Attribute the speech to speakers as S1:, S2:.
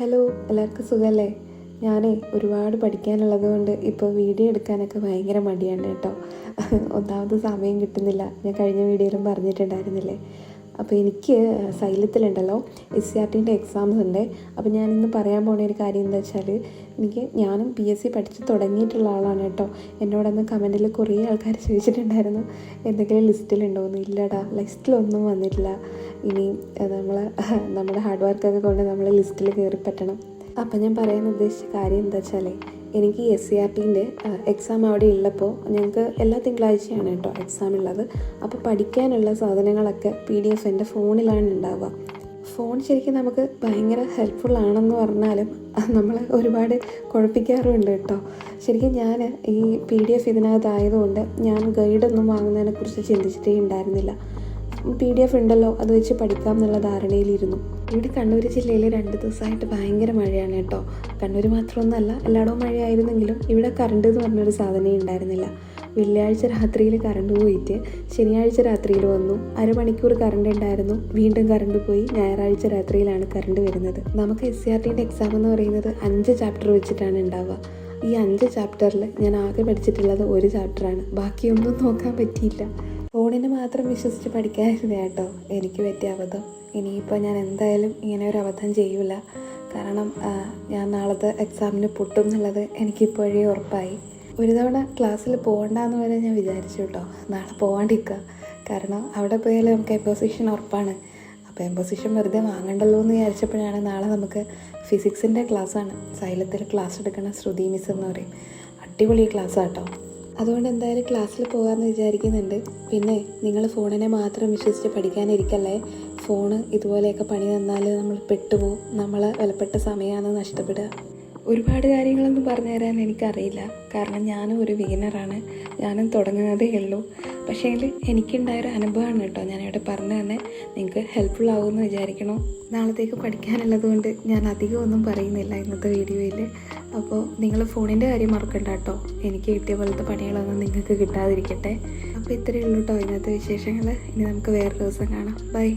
S1: Hello എല്ലാവർക്കും സുഖമല്ലേ ഞാനേ ഒരുപാട് പഠിക്കാനുള്ളത് കൊണ്ട് ഇപ്പോൾ വീഡിയോ എടുക്കാനൊക്കെ ഭയങ്കര മടിയാണ് കേട്ടോ. ഒന്നാമത് സമയം കിട്ടുന്നില്ല. ഞാൻ കഴിഞ്ഞ വീഡിയോയിലും പറഞ്ഞിട്ടുണ്ടായിരുന്നില്ലേ? അപ്പോൾ എനിക്ക് സൈലത്തിലുണ്ടല്ലോ എസ് സി ആർ ടിന്റെ എക്സാംസ് ഉണ്ട്. അപ്പോൾ ഞാൻ ഇന്ന് പറയാൻ പോണ ഒരു കാര്യം എന്താ വെച്ചാൽ എനിക്ക് ഞാനും പി എസ് സി പഠിച്ച് തുടങ്ങിയിട്ടുള്ള ആളാണ് കേട്ടോ. എന്നോടന്ന് കമന്റിൽ കുറേ ആൾക്കാർ ചോദിച്ചിട്ടുണ്ടായിരുന്നു എന്തെങ്കിലും ലിസ്റ്റിലുണ്ടോയെന്ന് ഇല്ലടാ ലിസ്റ്റിലൊന്നും വന്നിട്ടില്ല. ഇനി നമ്മൾ നമ്മുടെ ഹാർഡ് വർക്കൊക്കെ കൊണ്ട് നമ്മൾ ലിസ്റ്റിൽ കയറി പറ്റണം അപ്പം ഞാൻ പറയാൻ ഉദ്ദേശിച്ച കാര്യം എന്താ വെച്ചാൽ എനിക്ക് എസ് സി ആർ ടിന്റെ എക്സാം അവിടെ ഉള്ളപ്പോൾ ഞങ്ങൾക്ക് എല്ലാ തിങ്കളാഴ്ചയാണ് കേട്ടോ എക്സാം ഉള്ളത്. അപ്പോൾ പഠിക്കാനുള്ള സാധനങ്ങളൊക്കെ പി ഡി എഫ് എന്റെ ഫോണിലാണ് ഉണ്ടാവുക. ഫോൺ ശരിക്കും നമുക്ക് ഭയങ്കര ഹെൽപ്ഫുൾ ആണെന്ന് പറഞ്ഞാലും നമ്മൾ ഒരുപാട് കുഴപ്പിക്കാറുമുണ്ട് കേട്ടോ. ശരിക്കും ഞാൻ ഈ പി ഡി എഫ് ഇതിനകത്തായതുകൊണ്ട് ഞാൻ ഗൈഡൊന്നും വാങ്ങുന്നതിനെക്കുറിച്ച് ചിന്തിച്ചിട്ടേ ഉണ്ടായിരുന്നില്ല. പി ഡി എഫ് ഉണ്ടല്ലോ അത് വെച്ച് പഠിക്കാം എന്നുള്ള ധാരണയിലിരുന്നു. ഇവിടെ കണ്ണൂർ ജില്ലയിൽ രണ്ട് ദിവസമായിട്ട് ഭയങ്കര മഴയാണ് കേട്ടോ. കണ്ണൂർ മാത്രമൊന്നുമല്ല എല്ലായിടവും മഴയായിരുന്നെങ്കിലും ഇവിടെ കറണ്ട് എന്ന് പറഞ്ഞൊരു സാധനമേ ഉണ്ടായിരുന്നില്ല. വെള്ളിയാഴ്ച രാത്രിയിൽ കറണ്ട് പോയിട്ട് ശനിയാഴ്ച രാത്രിയിൽ വന്നു. അരമണിക്കൂർ കറണ്ട് ഉണ്ടായിരുന്നു. വീണ്ടും കറണ്ട് പോയി. ഞായറാഴ്ച രാത്രിയിലാണ് കറണ്ട് വരുന്നത്. നമുക്ക് എസ് സി ആർ ടിന്റെ എക്സാം എന്ന് പറയുന്നത് അഞ്ച് ചാപ്റ്റർ വെച്ചിട്ടാണ് ഉണ്ടാവുക. ഈ അഞ്ച് ചാപ്റ്ററിൽ ഞാൻ ആകെ പഠിച്ചിട്ടുള്ളത് ഒരു ചാപ്റ്ററാണ് ബാക്കിയൊന്നും നോക്കാൻ പറ്റിയില്ല. ഫോണിനെ മാത്രം വിശ്വസിച്ച് പഠിക്കാതിരുന്ന കേട്ടോ. എനിക്ക് പറ്റിയ അബദ്ധം. ഇനിയിപ്പോൾ ഞാൻ എന്തായാലും ഇങ്ങനെ ഒരു അബദ്ധം ചെയ്യൂല. കാരണം ഞാൻ നാളത്തെ എക്സാമിന് പൊട്ടും എന്നുള്ളത് എനിക്കിപ്പോഴേ ഉറപ്പായി. ഒരു തവണ ക്ലാസ്സിൽ പോകണ്ടെന്ന് വരെ ഞാൻ വിചാരിച്ചു കേട്ടോ. നാളെ പോകാണ്ടിരിക്കുക കാരണം അവിടെ പോയാലും നമുക്ക് എമ്പോസിഷൻ ഉറപ്പാണ്. അപ്പോൾ എമ്പോസിഷൻ വെറുതെ വാങ്ങണ്ടല്ലോ എന്ന് വിചാരിച്ചപ്പോഴാണ് നാളെ നമുക്ക് ഫിസിക്സിന്റെ ക്ലാസ്സാണ് സൈലത്തിൽ ക്ലാസ് എടുക്കുന്ന ശ്രുതി മിസ് എന്ന് പറയും. അടിപൊളി ക്ലാസ് കേട്ടോ. അതുകൊണ്ട് എന്തായാലും ക്ലാസ്സിൽ പോകാമെന്ന് വിചാരിക്കുന്നുണ്ട്. പിന്നെ നിങ്ങൾ ഫോണിനെ മാത്രം വിശ്വസിച്ച് പഠിക്കാനിരിക്കല്ലേ? ഫോണ് ഇതുപോലെയൊക്കെ പണി തന്നാൽ നമ്മൾ പെട്ടുപോകും നമ്മൾ വിലപ്പെട്ട സമയമാണ് നഷ്ടപ്പെടുക. ഒരുപാട് കാര്യങ്ങളൊന്നും പറഞ്ഞു തരാൻ എനിക്കറിയില്ല. കാരണം ഞാനും ഒരു ബിഗിനറാണ് ഞാനും തുടങ്ങുന്നതേ ഉള്ളൂ. പക്ഷേ എനിക്കുണ്ടായൊരു അനുഭവമാണ് കേട്ടോ. ഞാനിവിടെ പറഞ്ഞു തന്നെ നിങ്ങൾക്ക് ഹെൽപ്ഫുൾ ആവുമെന്ന് വിചാരിക്കണം. നാളത്തേക്ക് പഠിക്കാനുള്ളത് കൊണ്ട് ഞാൻ അധികം ഒന്നും പറയുന്നില്ല ഇന്നത്തെ വീഡിയോയിൽ അപ്പോൾ നിങ്ങൾ ഫോണിന്റെ കാര്യം മറക്കണ്ട കേട്ടോ. എനിക്ക് കിട്ടിയ പോലത്തെ പണികളൊന്നും നിങ്ങൾക്ക് കിട്ടാതിരിക്കട്ടെ. അപ്പോൾ ഇത്രയേ ഉള്ളൂ കേട്ടോ. ഇന്നത്തെ വിശേഷങ്ങൾ ഇനി നമുക്ക് വേറെ ദിവസം കാണാം. ബൈ